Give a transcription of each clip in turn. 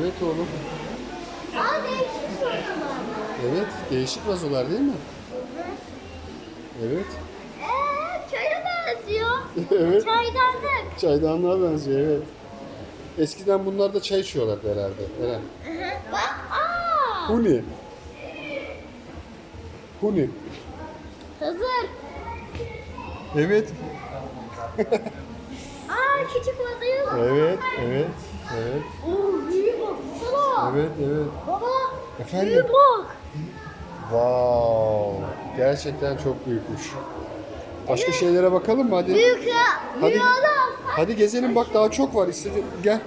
Evet oğlum. Aa değişik sorular. Evet. Değişik vazolar değil mi? Evet. Eee çaya benziyor. evet. Çaydanlık. Çaydanlığa benziyor evet. Eskiden bunlarda çay içiyorlardı herhalde. Eren. Bak aa. Huni. Huni. Hazır. Evet. Aa küçük vazoyu. Evet. Evet. Evet. Oo büyük baksana. Evet. Evet. Baba. Efendim? Büyük bak. Wow. Gerçekten çok büyükmüş. Başka şeylere bakalım mı hadi? Büyük ya. Hadi. Hadi gezelim bak daha çok var. İstedi. Gel.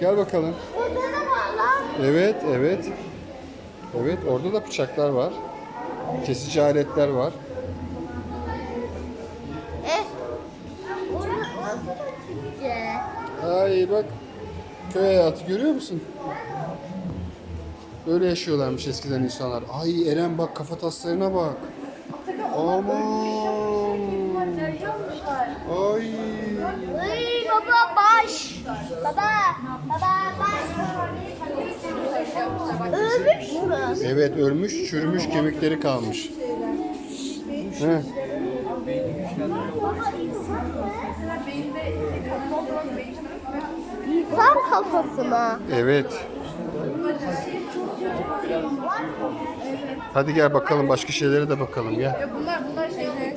Gel bakalım. Burada da var lan. Evet, evet. Evet, orada da bıçaklar var. Kesici aletler var. Orada nasıl bakınca? Ay bak. Köy hayatı görüyor musun? Böyle yaşıyorlarmış eskiden insanlar. Ay Eren bak kafa taslarına bak. Aman. Ay. Ay baba baş. Baba. Baba baş. Ölmüş mü? Evet ölmüş, çürümüş kemikleri kalmış. Heh. İnsan Zar kafası mı? Evet. Hadi gel bakalım başka şeylere de bakalım ya. Bunlar bunlar şeyler.